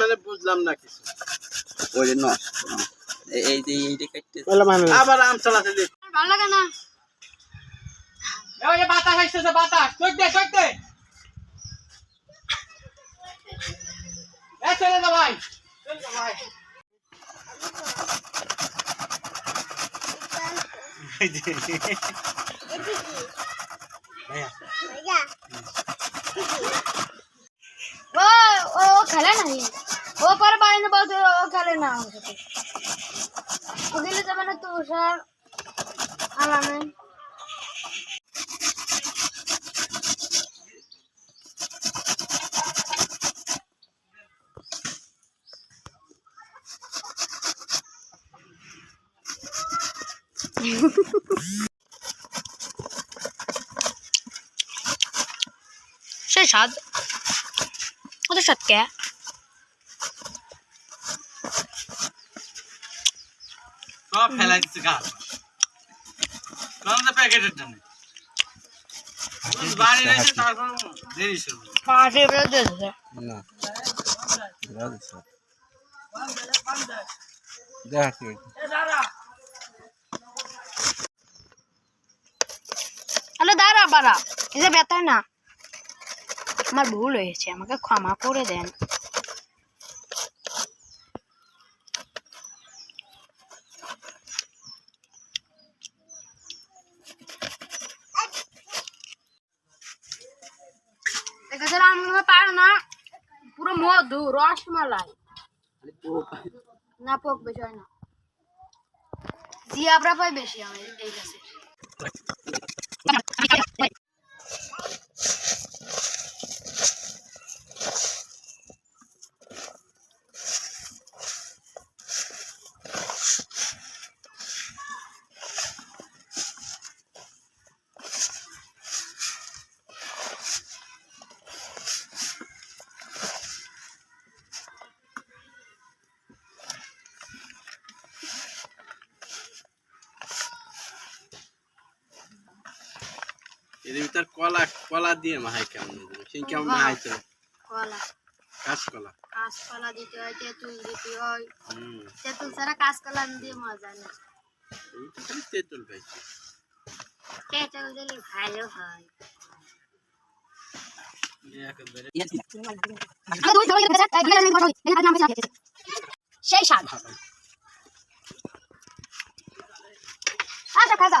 মানে বুঝলাম না কিছু। ওই নষ্ট এই- এই যে এইটা কাটতে আবার আম চালাতে দে ভালো লাগে না। যে বাতাস আসতেছে, বাতাস। চোখ দে, চোখ ও ও খেলে না ও পরে বাইরে বলতে ও খেলে না। আমার সাথে ও গেলে যাবে না সেই স্বাদ। কত স্বাদ কে? সব দিচ্ছে গাছ প্যাকেটের জন্য। বাড়ি রয়েছে তারপর দেরি শুরু পাশে বেরো না। দেখ আরে দাঁড়া বাড়া। এই যে ব্যথায় না আমার ভুল হয়েছে আমাকে ক্ষমা করে দেন। পার না পুরো মধু রসমালাই। না পোক বেশি হয় না। জিয়াবরা পাই বেশি আমি এই গাছে। এর ভিতর কলা কলা দিয়ে মাহাই কেমন সেই কেমন মাহাইছে কলা। কাঁচকলা? কাঁচকলা দিতে হয় তেঁতুল দিতে হয়। তেঁতুল ছাড়া কাঁচকলা দিয়ে মজা না খালি তেঁতুল পাইছি তেঁতুল দিলে ভালো হয়। সেই স্বাদ। আচ্ছা খাজা।